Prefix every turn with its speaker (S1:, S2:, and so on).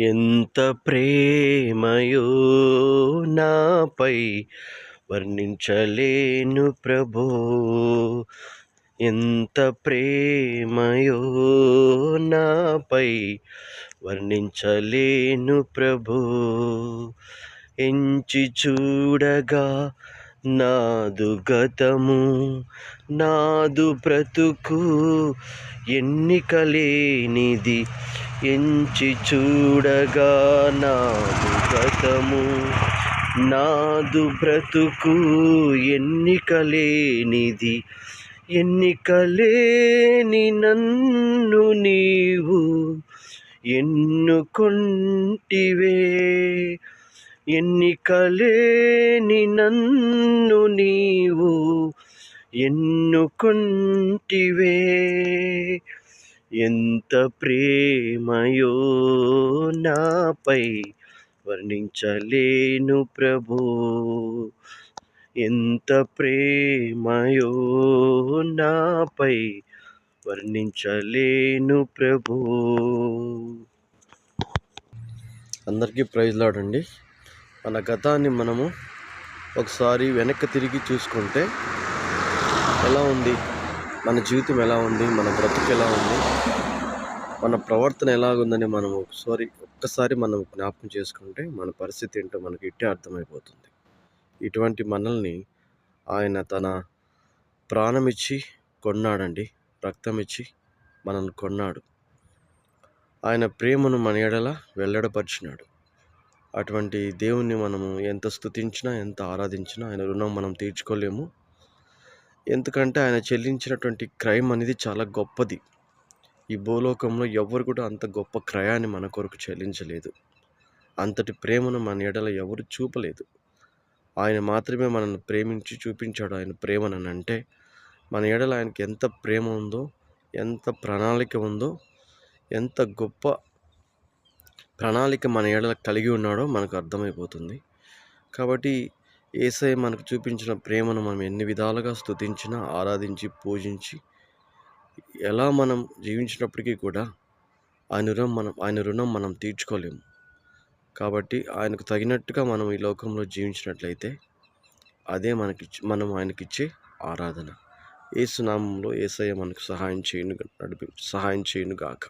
S1: ఎంత ప్రేమయో నాపై వర్ణించలేను ప్రభో. ఎంత ప్రేమయో నాపై వర్ణించలేను ప్రభో. ఎంచి చూడగా నాదు గతము నాదు బ్రతుకు ఎన్నికలేనిది ఎంచి చూడగా నాదు గతము నాదు బ్రతుకు ఎన్నికలేనిది. ఎన్నికలేని నన్ను నీవు ఎన్నుకొంటివే. ఎన్నికలేని నన్ను నీవు ఎన్నుకొంటివే. ఎంత ప్రేమయో నాపై వర్ణించలేను ప్రభు. ఎంత ప్రేమయో నాపై వర్ణించలేను ప్రభు. అందరికీ ప్రైజ్ లాడండి. మన గతాన్ని మనము ఒకసారి వెనక్కి తిరిగి చూసుకుంటే ఎలా ఉంది? మన జీవితం ఎలా ఉంది? మన బ్రతుకు ఎలా ఉంది? మన ప్రవర్తన ఎలాగుందని మనం ఒకసారి ఒక్కసారి మనం జ్ఞాపకం చేసుకుంటే మన పరిస్థితి ఏంటో మనకి ఇట్టే అర్థమైపోతుంది. ఇటువంటి మనల్ని ఆయన తన ప్రాణమిచ్చి కొన్నాడండి. రక్తం ఇచ్చి మనల్ని కొన్నాడు. ఆయన ప్రేమను మన ఎడల వెల్లడపరిచినాడు. అటువంటి దేవుణ్ణి మనము ఎంత స్థుతించినా ఎంత ఆరాధించినా ఆయన రుణం మనం తీర్చుకోలేము. ఎందుకంటే ఆయన చెల్లించినటువంటి క్రైమ్ అనేది చాలా గొప్పది. ఈ భూలోకంలో ఎవరు కూడా అంత గొప్ప క్రయాన్ని మన కొరకు చెల్లించలేదు. అంతటి ప్రేమను మన ఎడల ఎవరు చూపలేదు. ఆయన మాత్రమే మనల్ని ప్రేమించి చూపించాడు ఆయన ప్రేమను అంటే మన ఎడల ఆయనకి ఎంత ప్రేమ ఉందో ఎంత ప్రణాళిక ఉందో ఎంత గొప్ప ప్రణాళిక మన ఎడల కలిగి ఉన్నాడో మనకు అర్థమైపోతుంది. కాబట్టి ఏసై మనకు చూపించిన ప్రేమను మనం ఎన్ని విధాలుగా స్తుతించినా ఆరాధించి పూజించి ఎలా మనం జీవించినప్పటికీ కూడా ఆయన రుణం మనం ఆయన రుణం మనం తీర్చుకోలేము కాబట్టి ఆయనకు తగినట్టుగా మనం ఈ లోకంలో జీవించినట్లయితే అదే మనకి మనం ఆయనకిచ్చే ఆరాధన. ఏసునామంలో ఏసయ్య మనకు సహాయం చేయను నడిపి సహాయం చేయను గాక